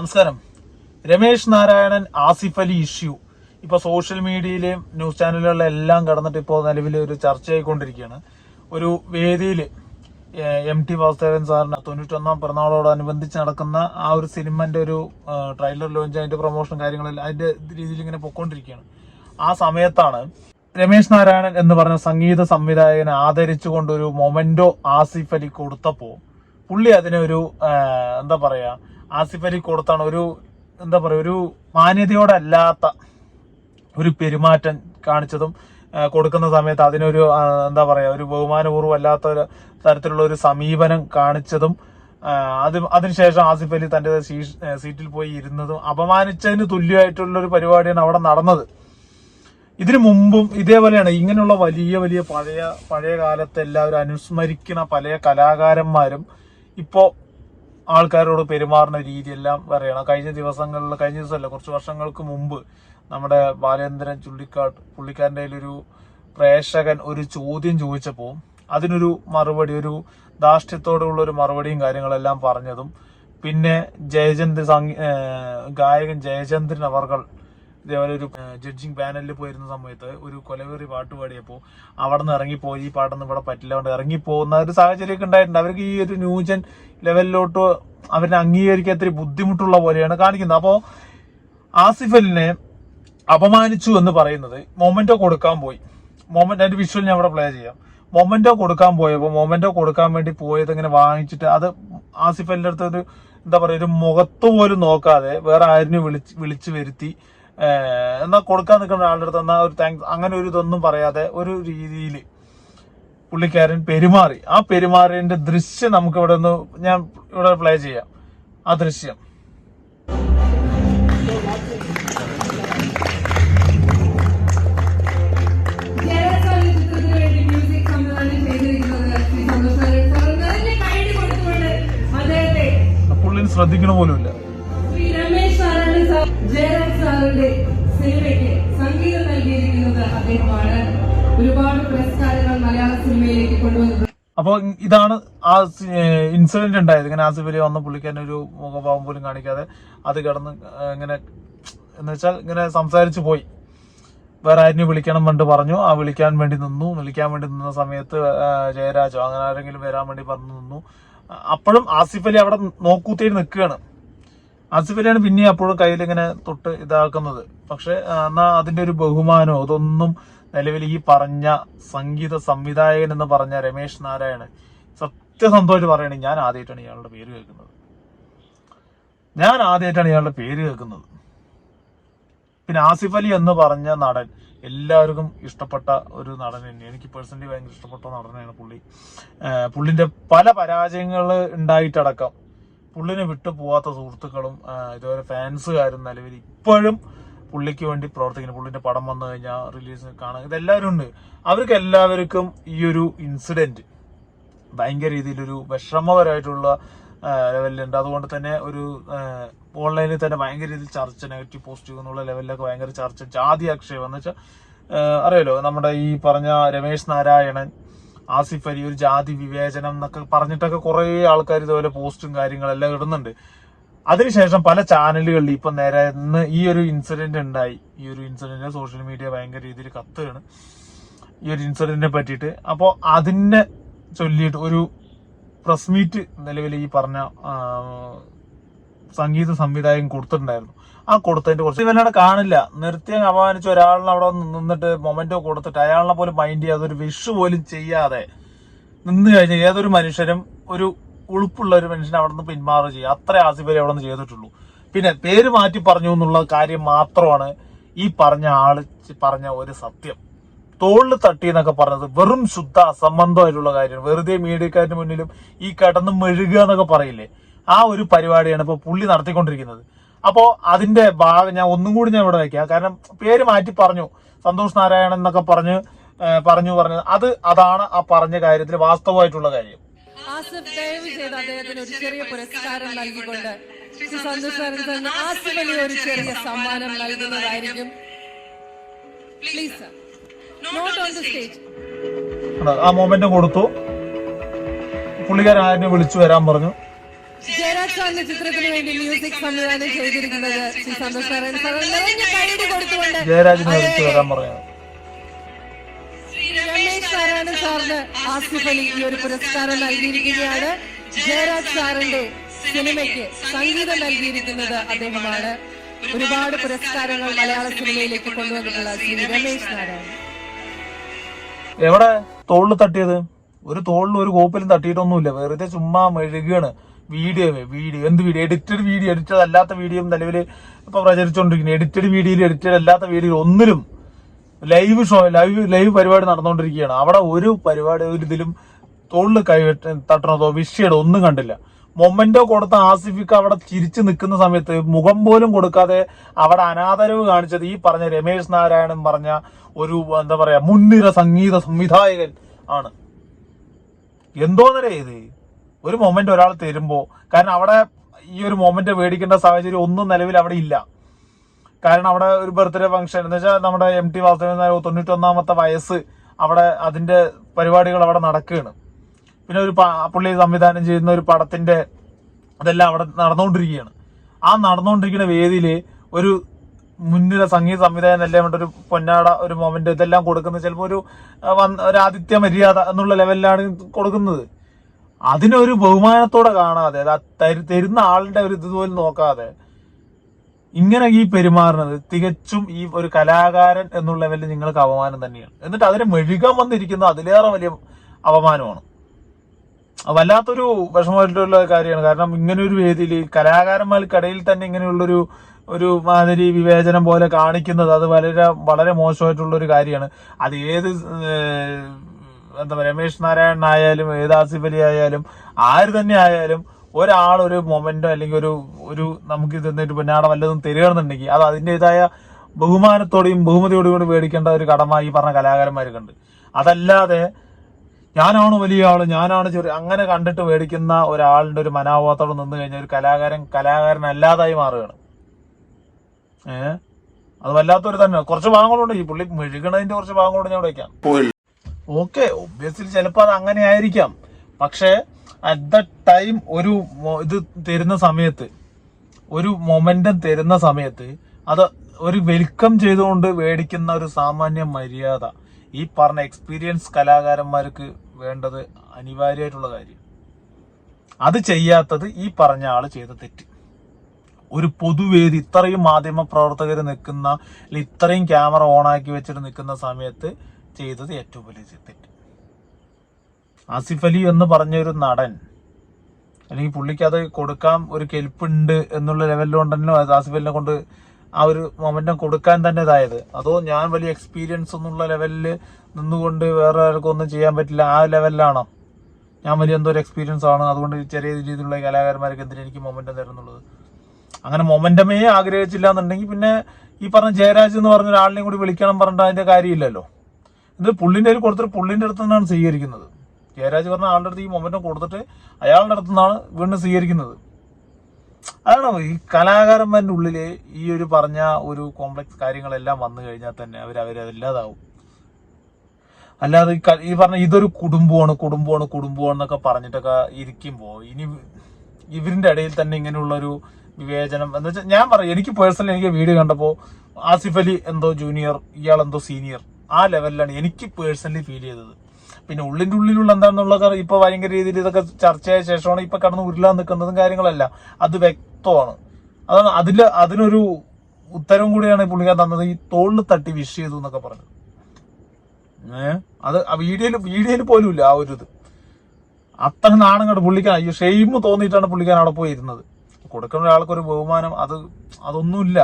നമസ്കാരം. രമേശ് നാരായണൻ ആസിഫ് അലി ഇഷ്യൂ. ഇപ്പൊ സോഷ്യൽ മീഡിയയിലെയും ന്യൂസ് ചാനലുകളിലും എല്ലാം കടന്നിട്ട് ഇപ്പോൾ നിലവിൽ ഒരു ചർച്ചയായിക്കൊണ്ടിരിക്കുകയാണ്. ഒരു വേദിയിൽ എം ടി വാസുദേവൻ സാറിന് തൊണ്ണൂറ്റൊന്നാം പിറന്നാളോടനുബന്ധിച്ച് നടക്കുന്ന ആ ഒരു സിനിമന്റെ ഒരു ട്രെയിലർ ലോഞ്ച് അതിന്റെ പ്രൊമോഷൻ കാര്യങ്ങളെല്ലാം അതിന്റെ രീതിയിൽ ഇങ്ങനെ പൊക്കോണ്ടിരിക്കുകയാണ് ആ സമയത്താണ് രമേശ് നാരായണൻ എന്ന് പറഞ്ഞ സംഗീത സംവിധായകനെ ആദരിച്ചുകൊണ്ട് ഒരു മൊമെന്റോ ആസിഫ് അലി കൊടുത്തപ്പോൾ പുള്ളി അതിനൊരു എന്താ പറയാ ആസിഫ് അലി കൊടുത്താണ് ഒരു എന്താ പറയുക ഒരു മാന്യതയോടല്ലാത്ത ഒരു പെരുമാറ്റം കാണിച്ചതും കൊടുക്കുന്ന സമയത്ത് അതിനൊരു എന്താ പറയുക ഒരു ബഹുമാനപൂർവം അല്ലാത്ത തരത്തിലുള്ള ഒരു സമീപനം കാണിച്ചതും അത് അതിനുശേഷം ആസിഫ് അലി തന്റെ സീറ്റിൽ പോയി ഇരുന്നതും അപമാനിച്ചതിന് തുല്യമായിട്ടുള്ള ഒരു പരിപാടിയാണ് അവിടെ നടന്നത്. ഇതിനു മുമ്പും ഇതേപോലെയാണ്. ഇങ്ങനെയുള്ള വലിയ വലിയ പഴയ പഴയ കാലത്തെ എല്ലാവരും അനുസ്മരിക്കുന്ന പല കലാകാരന്മാരും ഇപ്പോ ആൾക്കാരോട് പെരുമാറുന്ന രീതിയെല്ലാം പറയണം. കഴിഞ്ഞ ദിവസങ്ങളിൽ കഴിഞ്ഞ ദിവസമല്ല കുറച്ച് വർഷങ്ങൾക്ക് മുമ്പ് നമ്മുടെ ബാലേന്ദ്രൻ ചുള്ളിക്കാട്ട് പുള്ളിക്കാരന്റെ ഒരു പ്രേക്ഷകൻ ഒരു ചോദ്യം ചോദിച്ചപ്പോൾ അതിനൊരു മറുപടി ഒരു ധാർഷ്ട്യത്തോടുള്ള ഒരു മറുപടിയും കാര്യങ്ങളെല്ലാം പറഞ്ഞതും. പിന്നെ ജയചന്ദ്രൻ ഗായകൻ ജയചന്ദ്രൻ അവർകൾ ഇതേപോലെ ഒരു ജഡ്ജിങ് പാനലിൽ പോയിരുന്ന സമയത്ത് ഒരു കൊലവേറി പാട്ട് പാടിയപ്പോൾ അവിടെ നിന്ന് ഇറങ്ങിപ്പോയി. ഈ പാട്ടൊന്നും ഇവിടെ പറ്റില്ല. കൊണ്ട് ഇറങ്ങിപ്പോകുന്ന ഒരു സാഹചര്യമൊക്കെ ഉണ്ടായിട്ടുണ്ട്. അവർക്ക് ഈ ഒരു ന്യൂജൻ ലെവലിലോട്ട് അവരെ അംഗീകരിക്കാൻ ഇത്തിരി ബുദ്ധിമുട്ടുള്ള പോലെയാണ് കാണിക്കുന്നത്. അപ്പോൾ ആസിഫലിനെ അപമാനിച്ചു എന്ന് പറയുന്നത് മൊമെന്റോ കൊടുക്കാൻ പോയി. മൊമെന്റ് അതിന്റെ വിഷ്വൽ ഞാൻ ഇവിടെ പ്ലേ ചെയ്യാം. മൊമെന്റോ കൊടുക്കാൻ പോയപ്പോൾ മൊമെന്റോ കൊടുക്കാൻ വേണ്ടി പോയത് ഇങ്ങനെ വാങ്ങിച്ചിട്ട് അത് ആസിഫലിന്റെ അടുത്ത് ഒരു എന്താ പറയുക ഒരു മുഖത്ത് പോലും നോക്കാതെ വേറെ ആരിനെ വിളിച്ച് വിളിച്ചു വരുത്തി എന്നാ കൊടുക്കാൻ നിൽക്കുന്ന ആളുടെ അടുത്ത് എന്നാൽ ഒരു താങ്ക്സ് അങ്ങനെ ഒരു ഇതൊന്നും പറയാതെ ഒരു രീതിയിൽ പുള്ളിക്കാരൻ പെരുമാറി. ആ പെരുമാറിയതിന്റെ ദൃശ്യം നമുക്ക് ഇവിടെ ഒന്ന് ഞാൻ ഇവിടെ പ്ലേ ചെയ്യാം. ആ ദൃശ്യം. പുള്ളിന് ശ്രദ്ധിക്കണ വേണ്ടി മ്യൂസിക് ഒരുപാട് മലയാള സിനിമയിലേക്ക് അപ്പോൾ ഇതാണ് ആ ഇൻസിഡന്റ് ഉണ്ടായത്. ഇങ്ങനെ ആസിഫ് അലി വന്ന പുള്ളിക്കാരൻ ഒരു മുഖഭാവം പോലും കാണിക്കാതെ അത് കിടന്ന് ഇങ്ങനെ എന്ന് വെച്ചാൽ ഇങ്ങനെ സംസാരിച്ചു പോയി. വേറെ ആരും വിളിക്കണം വേണ്ടി പറഞ്ഞു. ആ വിളിക്കാൻ വേണ്ടി നിന്നു. വിളിക്കാൻ വേണ്ടി നിന്ന സമയത്ത് ജയരാജോ അങ്ങനെ ആരെങ്കിലും വരാൻ വേണ്ടി പറഞ്ഞു നിന്നു. അപ്പോഴും ആസിഫ് അലി അവിടെ നോക്കൂത്തേരി നിൽക്കുകയാണ്. ആസിഫ് അലിയാണ് പിന്നെ അപ്പോഴും കയ്യിൽ ഇങ്ങനെ തൊട്ട് ഇതാക്കുന്നത്. പക്ഷെ എന്നാ അതിന്റെ ഒരു ബഹുമാനോ അതൊന്നും നിലവിൽ ഈ പറഞ്ഞ സംഗീത സംവിധായകൻ എന്ന് പറഞ്ഞ രമേശ് നാരായണൻ സത്യസന്ധമായിട്ട് പറയണേ ഞാൻ ആദ്യമായിട്ടാണ് ഇയാളുടെ പേര് കേൾക്കുന്നത്. ഞാൻ ആദ്യമായിട്ടാണ് ഇയാളുടെ പേര് കേൾക്കുന്നത്. പിന്നെ ആസിഫ് അലി എന്ന് പറഞ്ഞ നടൻ എല്ലാവർക്കും ഇഷ്ടപ്പെട്ട ഒരു നടൻ തന്നെയാണ്. എനിക്ക് പേഴ്സണലി ഭയങ്കര ഇഷ്ടപ്പെട്ട നടനാണ് പുള്ളി. പുള്ളിന്റെ പല പരാജയങ്ങൾ ഉണ്ടായിട്ടടക്കം പുള്ളിനെ വിട്ടു പോവാത്ത സുഹൃത്തുക്കളും ഇതുവരെ ഫാൻസുകാരും നിലവിൽ ഇപ്പോഴും പുള്ളിക്ക് വേണ്ടി പ്രവർത്തിക്കുന്നു. പുള്ളിന്റെ പടം വന്നു കഴിഞ്ഞാൽ റിലീസ് കാണാൻ. ഇതെല്ലാവരും ഉണ്ട്. അവർക്ക് എല്ലാവർക്കും ഈ ഒരു ഇൻസിഡന്റ് ഭയങ്കര രീതിയിലൊരു വിഷമകരമായിട്ടുള്ള ആ, ലെവലിലുണ്ട് അതുകൊണ്ട് തന്നെ ഒരു ഓൺലൈനിൽ തന്നെ ഭയങ്കര രീതിയിൽ ചർച്ച നെഗറ്റീവ് പോസിറ്റീവ് എന്നുള്ള ലെവലിലൊക്കെ ഭയങ്കര ചർച്ച ജാതി അക്ഷയം എന്ന് വെച്ചാൽ അറിയാലോ നമ്മുടെ ഈ പറഞ്ഞ രമേശ് നാരായണൻ ആസിഫ് അലി ഒരു ജാതി വിവേചനം എന്നൊക്കെ പറഞ്ഞിട്ടൊക്കെ കുറേ ആൾക്കാർ ഇതുപോലെ പോസ്റ്റും കാര്യങ്ങളെല്ലാം ഇടുന്നുണ്ട്. അതിനുശേഷം പല ചാനലുകളിൽ ഇപ്പൊ നേരെ ഇന്ന് ഈ ഒരു ഇൻസിഡന്റ് ഉണ്ടായി. ഈ ഒരു ഇൻസിഡന്റ് സോഷ്യൽ മീഡിയ ഭയങ്കര രീതിയിൽ കത്തുകയാണ് ഈ ഒരു ഇൻസിഡന്റിനെ പറ്റിയിട്ട്. അപ്പോൾ അതിനെ ചൊല്ലിയിട്ട് ഒരു പ്രസ് മീറ്റ് നിലവിൽ ഈ പറഞ്ഞ സംഗീത സംവിധായകൻ കൊടുത്തിട്ടുണ്ടായിരുന്നു. ആ കൊടുത്തതിന്റെ കുറച്ച് ഇവനവിടെ കാണില്ല. അങ്ങ് അപമാനിച്ച ഒരാളിനെ അവിടെ നിന്നിട്ട് മൊമെന്റോ കൊടുത്തിട്ട് അയാളിനെ പോലും മൈൻഡ് ചെയ്യാതെ ഒരു വിഷ് പോലും ചെയ്യാതെ നിന്ന് കഴിഞ്ഞാൽ ഏതൊരു മനുഷ്യനും ഒരു ഉളുപ്പുള്ള ഒരു മനുഷ്യൻ അവിടെ നിന്ന് പിന്മാറുക ചെയ്യുക. അത്ര ആസിഫലി അവിടെ നിന്ന് ചെയ്തിട്ടുള്ളൂ. പിന്നെ പേര് മാറ്റി പറഞ്ഞു എന്നുള്ള കാര്യം മാത്രമാണ് ഈ പറഞ്ഞ ആൾ പറഞ്ഞ ഒരു സത്യം. തോളിൽ തട്ടി എന്നൊക്കെ പറഞ്ഞത് വെറും ശുദ്ധ അസംബന്ധമായിട്ടുള്ള കാര്യമാണ്. വെറുതെ മീഡിയക്കാരുടെ മുന്നിലും ഈ കിടന്ന് മെഴുകുക എന്നൊക്കെ പറയില്ലേ? ആ ഒരു പരിപാടിയാണ് ഇപ്പൊ പുള്ളി നടത്തിക്കൊണ്ടിരിക്കുന്നത്. അപ്പോ അതിന്റെ ഭാഗം ഞാൻ ഒന്നും കൂടി ഞാൻ ഇവിടെ വയ്ക്കാം. കാരണം പേര് മാറ്റി പറഞ്ഞു. സന്തോഷ് നാരായണൻ എന്നൊക്കെ പറഞ്ഞ് പറഞ്ഞു പറഞ്ഞു അത് അതാണ് ആ പറഞ്ഞ കാര്യത്തിൽ വാസ്തവമായിട്ടുള്ള കാര്യം. ആസിഫ് ദയവ് ചെയ്ത് അദ്ദേഹത്തിന് ഒരു ചെറിയ പുരസ്കാരം നൽകിക്കൊണ്ട് ശ്രീ സന്തോഷ് സാറിന് ആസിഫ് അലി ഒരു ചെറിയ സമ്മാനം നൽകുന്നതായിരിക്കും. Please note on the stage? ആ മൊമെന്റ് കൊടുത്തു. പുള്ളിക്കാരൻ വിളിച്ചു വരാൻ പറഞ്ഞു. ജയരാജ് സാറിന്റെ ചിത്രത്തിന് വേണ്ടി മ്യൂസിക് സംവിധാനം ചെയ്തിരിക്കുന്നത് ശ്രീ സന്തോഷ് സാർ നിറഞ്ഞ കൈയടി കൊടുത്തുകൊണ്ട് ജയരാജിനെ വിളിച്ചു വരാൻ രമേശ് നാരായണൻ സാറിന് ആസിഫ് അലി ഈ ഒരു പുരസ്കാരം നൽകിയിരിക്കുകയാണ്. ജയരാജ് സാറിന്റെ സിനിമയ്ക്ക് സംഗീതം നൽകിയിരിക്കുന്നത് അദ്ദേഹമാണ്. ഒരുപാട് പുരസ്കാരങ്ങൾ മലയാള സിനിമയിലേക്ക് കൊണ്ടുവന്നിട്ടുള്ള ശ്രീ രമേശ് നാരായണൻ. എവിടെ തോളിൽ തട്ടിയത്? ഒരു തോളിൽ ഒരു കോപ്പിലും തട്ടിയിട്ടൊന്നുമില്ല. വെറുതെ ചുമ്മാ മെഴുകാണ് വീഡിയോ വീഡിയോ. എന്ത് വീഡിയോ? Edited video. എഡിറ്റഡ് അല്ലാത്ത വീഡിയോ നിലവിൽ ഇപ്പൊ പ്രചരിച്ചുകൊണ്ടിരിക്കുന്നത് എഡിറ്റഡ് വീഡിയോയിൽ എഡിറ്റഡ് അല്ലാത്ത വീഡിയോ ഒന്നിലും ലൈവ് ഷോ ലൈവ് ലൈവ് പരിപാടി നടന്നുകൊണ്ടിരിക്കുകയാണ് അവിടെ ഒരു പരിപാടി ഒരു ഇതിലും തോളിൽ കൈവെട്ട തട്ടണതോ വിഷയടോ ഒന്നും കണ്ടില്ല. മൊമെന്റോ കൊടുത്ത ആസിഫിക്ക് അവിടെ ചിരിച്ചു നിൽക്കുന്ന സമയത്ത് മുഖം പോലും കൊടുക്കാതെ അവിടെ അനാദരവ് കാണിച്ചത് ഈ പറഞ്ഞ രമേശ് നാരായണൻ പറഞ്ഞ ഒരു എന്താ പറയാ മുൻനിര സംഗീത സംവിധായകൻ ആണ്. എന്തോന്നരേ ഇത്? ഒരു മൊമെന്റ് ഒരാൾ തരുമ്പോ കാരണം അവിടെ ഈ ഒരു മൊമെന്റ് മേടിക്കേണ്ട സാഹചര്യം ഒന്നും നിലവിൽ അവിടെ ഇല്ല. കാരണം അവിടെ ഒരു ബർത്ത്ഡേ ഫംഗ്ഷൻ എന്ന് വെച്ചാൽ നമ്മുടെ എം ടി വാസുദേവൻ നായർ തൊണ്ണൂറ്റൊന്നാമത്തെ വയസ്സ് അവിടെ അതിന്റെ പരിപാടികൾ അവിടെ നടക്കുകയാണ്. പിന്നെ ഒരു പുള്ളി സംവിധാനം ചെയ്യുന്ന ഒരു പടത്തിന്റെ അതെല്ലാം അവിടെ നടന്നുകൊണ്ടിരിക്കുകയാണ്. ആ നടന്നുകൊണ്ടിരിക്കുന്ന വേദിയിൽ ഒരു മുൻനിര സംഗീത സംവിധാനം എല്ലാം ഒരു പൊന്നാട ഒരു മൊമെന്റ് ഇതെല്ലാം കൊടുക്കുന്നത്. ചിലപ്പോൾ ഒരു ഒരു ആദിത്യ മര്യാദ എന്നുള്ള ലെവലിലാണ് കൊടുക്കുന്നത്. അതിനൊരു ബഹുമാനത്തോടെ കാണാതെ തരുന്ന ആളുടെ ഒരു ഇതുപോലും നോക്കാതെ ഇങ്ങനെ ഈ പെരുമാറുന്നത് തികച്ചും ഈ ഒരു കലാകാരൻ എന്നുള്ള ലെവലിൽ നിങ്ങൾക്ക് അപമാനം തന്നെയാണ്. എന്നിട്ട് അതിനെ മെഴുകാൻ വന്നിരിക്കുന്ന അതിലേറെ വലിയ അപമാനമാണ്. വല്ലാത്തൊരു വിഷമമായിട്ടുള്ള കാര്യമാണ്. കാരണം ഇങ്ങനെ ഒരു വേദിയിൽ കലാകാരന്മാർക്കിടയിൽ തന്നെ ഇങ്ങനെയുള്ളൊരു ഒരു മാതിരി വിവേചനം പോലെ കാണിക്കുന്നത് അത് വളരെ വളരെ മോശമായിട്ടുള്ള ഒരു കാര്യമാണ്. അത് ഏത് എന്താ പറയുക രമേശ് നാരായണൻ ആയാലും ഏത് ആസിഫ് അലി ആയാലും ആര് തന്നെ ആയാലും ഒരാൾ ഒരു മൊമെന്റോ അല്ലെങ്കിൽ ഒരു ഒരു നമുക്ക് തന്നിട്ട് പിന്നാടെ വല്ലതും തരികയാണെന്നുണ്ടെങ്കിൽ അത് അതിന്റെതായ ബഹുമാനത്തോടെയും ബഹുമതിയോടും കൂടി മേടിക്കേണ്ട ഒരു കടമ ഈ പറഞ്ഞ കലാകാരന്മാർക്കുണ്ട് അതല്ലാതെ ഞാനാണ് വലിയ ആൾ ഞാനാണ് ചെറിയ അങ്ങനെ കണ്ടിട്ട് മേടിക്കുന്ന ഒരാളുടെ ഒരു മനോഭാവത്തോടെ നിന്ന് കഴിഞ്ഞാൽ ഒരു കലാകാരൻ അല്ലാതായി മാറുകയാണ്. ഏ? അത് വല്ലാത്തൊരു തന്നെ. കുറച്ച് ഭാഗങ്ങളുണ്ട്. ഈ പുള്ളി മെഴുകണതിന്റെ കുറച്ച് ഭാഗങ്ങളുണ്ട് ഞാൻ വയ്ക്കാം ഓക്കെ ഒബ്വിയസ്ലി ചിലപ്പോൾ അത് അങ്ങനെ ആയിരിക്കാം. പക്ഷേ അറ്റ് ദ ടൈം ഒരു ഇത് തരുന്ന സമയത്ത് ഒരു മൊമെന്റം തരുന്ന സമയത്ത് അത് ഒരു വെൽക്കം ചെയ്തുകൊണ്ട് മേടിക്കുന്ന ഒരു സാമാന്യ മര്യാദ. ഈ പറഞ്ഞ എക്സ്പീരിയൻസ് കലാകാരന്മാർക്ക് വേണ്ടത് അനിവാര്യമായിട്ടുള്ള കാര്യം. അത് ചെയ്യാത്തത് ഈ പറഞ്ഞ ആൾ ചെയ്ത തെറ്റ്. ഒരു പൊതുവേദി ഇത്രയും മാധ്യമ പ്രവർത്തകർ നിൽക്കുന്ന ഇത്രയും ക്യാമറ ഓണാക്കി വെച്ചിട്ട് നിൽക്കുന്ന സമയത്ത് ചെയ്തത് ഏറ്റവും വലിയ തെറ്റ്. ആസിഫ് അലി എന്ന് പറഞ്ഞൊരു നടൻ. അല്ലെങ്കിൽ പുള്ളിക്ക് അത് കൊടുക്കാൻ ഒരു കെൽപ്പുണ്ട് എന്നുള്ള ലെവലിലുണ്ടല്ലോ ആസിഫ് അലിനെ കൊണ്ട് ആ ഒരു മൊമെന്റം കൊടുക്കാൻ തന്നെ ഇതായത്. അതോ ഞാൻ വലിയ എക്സ്പീരിയൻസ് എന്നുള്ള ലെവലിൽ നിന്നുകൊണ്ട് വേറെ ആർക്കും ഒന്നും ചെയ്യാൻ പറ്റില്ല ആ ലെവലിലാണോ ഞാൻ വലിയ എന്തോ ഒരു എക്സ്പീരിയൻസ് ആണ്. അതുകൊണ്ട് ചെറിയ രീതിയിലുള്ള കലാകാരന്മാർക്ക് എന്തിനാ എനിക്ക് മൊമെന്റം തരുന്നുള്ളത്? അങ്ങനെ മൊമെന്റമേ ആഗ്രഹിച്ചില്ല എന്നുണ്ടെങ്കിൽ പിന്നെ ഈ പറഞ്ഞ ജയരാജ് എന്ന് പറഞ്ഞ ഒരാളിനെയും കൂടി വിളിക്കണം പറഞ്ഞിട്ട് അതിന്റെ കാര്യമില്ലല്ലോ. ഇത് പുള്ളിന്റെ കയ്യിൽ കൊടുത്തിട്ട് പുള്ളിന്റെ അടുത്ത് നിന്നാണ് സ്വീകരിക്കുന്നത്. ജയരാജ് പറഞ്ഞ ആളുടെ അടുത്ത് ഈ മൊമെന്റം കൊടുത്തിട്ട് അയാളുടെ അടുത്തു നിന്നാണ് വീണ്ടും സ്വീകരിക്കുന്നത്. അതാണ്? ഈ കലാകാരന്മാരുടെ ഉള്ളിൽ ഈ ഒരു പറഞ്ഞ ഒരു കോംപ്ലക്സ് കാര്യങ്ങളെല്ലാം വന്നു കഴിഞ്ഞാൽ തന്നെ അവർ അവരതില്ലാതാവും. അല്ലാതെ ഈ പറഞ്ഞ ഇതൊരു കുടുംബമാണ് കുടുംബമാണ് കുടുംബമാണ് എന്നൊക്കെ പറഞ്ഞിട്ടൊക്കെ ഇരിക്കുമ്പോൾ ഇനി ഇവരിന്റെ ഇടയിൽ തന്നെ ഇങ്ങനെയുള്ള ഒരു വിവേചനം എന്ന് വെച്ചാൽ ഞാൻ പറയാം എനിക്ക് പേഴ്സണലി എനിക്ക് വീഡിയോ കണ്ടപ്പോൾ ആസിഫ് അലി എന്തോ ജൂനിയർ ഇയാൾ എന്തോ സീനിയർ ആ ലെവലിലാണ് എനിക്ക് പേഴ്സണലി ഫീൽ ചെയ്തത്. പിന്നെ ഉള്ളിന്റെ ഉള്ളിലുള്ള എന്താണെന്നുള്ളത് ഇപ്പൊ ഭയങ്കര രീതിയിൽ ഇതൊക്കെ ചർച്ചയായ ശേഷമാണ് ഇപ്പൊ കടന്ന് ഉരുളാൻ നിൽക്കുന്നതും കാര്യങ്ങളല്ല. അത് വ്യക്തമാണ്. അതാണ് അതിൽ അതിനൊരു ഉത്തരം കൂടിയാണ് പുള്ളിക്കാരൻ തന്നത്. ഈ തോളിൽ തട്ടി വിഷ് ചെയ്തു എന്നൊക്കെ പറഞ്ഞത്. ഏഹ് അത് വീഡിയോയിൽ വീഡിയോയിൽ പോലും ഇല്ല ആ ഒരു ഇത് അത്ര നാണം കണ്ട് പുള്ളിക്കാൻ അയ്യോ ഷെയിം തോന്നിയിട്ടാണ് പുള്ളിക്കാൻ അവിടെ പോയി ഇരുന്നത് കൊടുക്കുന്ന ഒരാൾക്കൊരു ബഹുമാനം അത് അതൊന്നുമില്ല.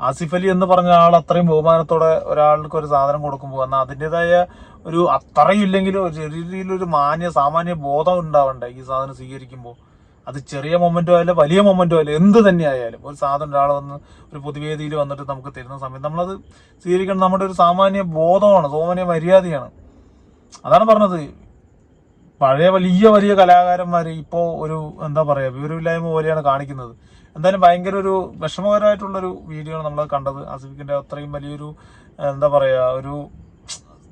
ആസിഫ് അലി എന്ന് പറഞ്ഞ ആൾ അത്രയും ബഹുമാനത്തോടെ ഒരാൾക്ക് ഒരു സാധനം കൊടുക്കുമ്പോൾ എന്നാൽ അതിന്റെതായ ഒരു അത്രയും ഇല്ലെങ്കിലും ഒരു ചെറിയ രീതിയിലൊരു മാന്യ സാമാന്യ ബോധം ഉണ്ടാവണ്ടേ ഈ സാധനം സ്വീകരിക്കുമ്പോൾ? അത് ചെറിയ മൊമെന്റോ ആയാലും വലിയ മൊമെന്റോ ആയാലും എന്ത് തന്നെ ആയാലും. ഒരു സാധനം ഒരാൾ വന്ന് ഒരു പൊതുവേദിയിൽ വന്നിട്ട് നമുക്ക് തരുന്ന സമയത്ത് നമ്മളത് സ്വീകരിക്കണം. നമ്മുടെ ഒരു സാമാന്യ ബോധമാണ് സോമാന്യ മര്യാദയാണ്. അതാണ് പറഞ്ഞത്. പഴയ വലിയ വലിയ കലാകാരന്മാർ ഇപ്പോൾ ഒരു എന്താ പറയുക വിവരമില്ലായ്മ പോലെയാണ് കാണിക്കുന്നത്. എന്തായാലും ഭയങ്കര ഒരു വിഷമകരമായിട്ടുള്ളൊരു വീഡിയോ ആണ് നമ്മൾ കണ്ടത്. ആസിഫിക്കിന്റെ അത്രയും വലിയൊരു എന്താ പറയുക ഒരു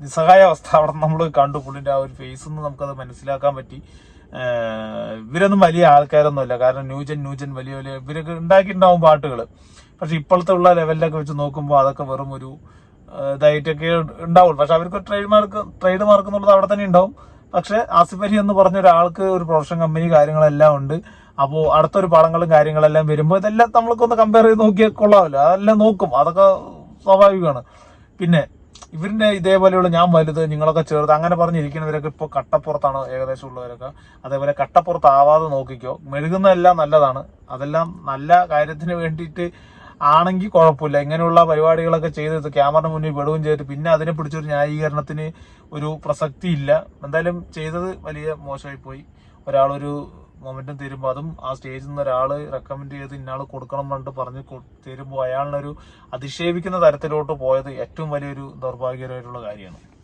നിസ്സഹായ അവസ്ഥ അവിടെ നമ്മൾ കണ്ടു. പുള്ളിന്റെ ആ ഒരു ഫേസ് നിന്ന് നമുക്കത് മനസ്സിലാക്കാൻ പറ്റി. ഇവരൊന്നും വലിയ ആൾക്കാരൊന്നുമല്ല കാരണം ന്യൂജൻ ന്യൂജൻ വലിയ വലിയ ഇവരൊക്കെ ഉണ്ടാക്കിയിട്ടുണ്ടാവും പാട്ടുകൾ പക്ഷെ ഇപ്പോഴത്തെ ഉള്ള ലെവലിലൊക്കെ വെച്ച് നോക്കുമ്പോൾ അതൊക്കെ വെറും ഒരു ഇതായിട്ടൊക്കെ ഉണ്ടാവുള്ളൂ പക്ഷെ അവർക്ക് ട്രേഡ് മാർക്ക് ട്രേഡ് മാർക്ക് എന്നുള്ളത് അവിടെ തന്നെ ഉണ്ടാവും. പക്ഷെ ആസിഫ് അലി എന്ന് പറഞ്ഞ ഒരാൾക്ക് ഒരു പ്രൊഫഷൻ കമ്പനി കാര്യങ്ങളെല്ലാം ഉണ്ട്. അപ്പോൾ അടുത്തൊരു പടങ്ങളും കാര്യങ്ങളെല്ലാം വരുമ്പോൾ ഇതെല്ലാം നമ്മൾക്കൊന്ന് കമ്പയർ ചെയ്ത് നോക്കിയാൽ കൊള്ളാമല്ലോ. അതെല്ലാം നോക്കും. അതൊക്കെ സ്വാഭാവികമാണ്. പിന്നെ ഇവരിന്റെ ഇതേപോലെയുള്ള ഞാൻ വലുത് നിങ്ങളൊക്കെ ചേർത്ത് അങ്ങനെ പറഞ്ഞിരിക്കുന്നവരൊക്കെ ഇപ്പോൾ കട്ടപ്പുറത്താണ് ഏകദേശം ഉള്ളവരൊക്കെ. അതേപോലെ കട്ടപ്പുറത്താവാതെ നോക്കിക്കോ. മെഴുകുന്നതെല്ലാം നല്ലതാണ്. അതെല്ലാം നല്ല കാര്യത്തിന് വേണ്ടിയിട്ട് ആണെങ്കിൽ കുഴപ്പമില്ല. ഇങ്ങനെയുള്ള പരിപാടികളൊക്കെ ചെയ്ത് ക്യാമറ മുന്നിൽ പെടുകയും ചെയ്തിട്ട് പിന്നെ അതിനെ പിടിച്ചൊരു ന്യായീകരണത്തിന് ഒരു പ്രസക്തി ഇല്ല എന്തായാലും ചെയ്തത് വലിയ മോശമായി പോയി. ഒരാളൊരു മൊമെന്റം തരുമ്പോൾ അതും ആ സ്റ്റേജിൽ നിന്ന് ഒരാൾ റെക്കമെൻഡ് ചെയ്ത് ഇന്നാൾ കൊടുക്കണം എന്നിട്ട് പറഞ്ഞ് തീരുമ്പോൾ അയാളിനൊരു അധിക്ഷേപിക്കുന്ന തരത്തിലോട്ട് പോയത് ഏറ്റവും വലിയൊരു ദൗർഭാഗ്യകരമായിട്ടുള്ള കാര്യമാണ്.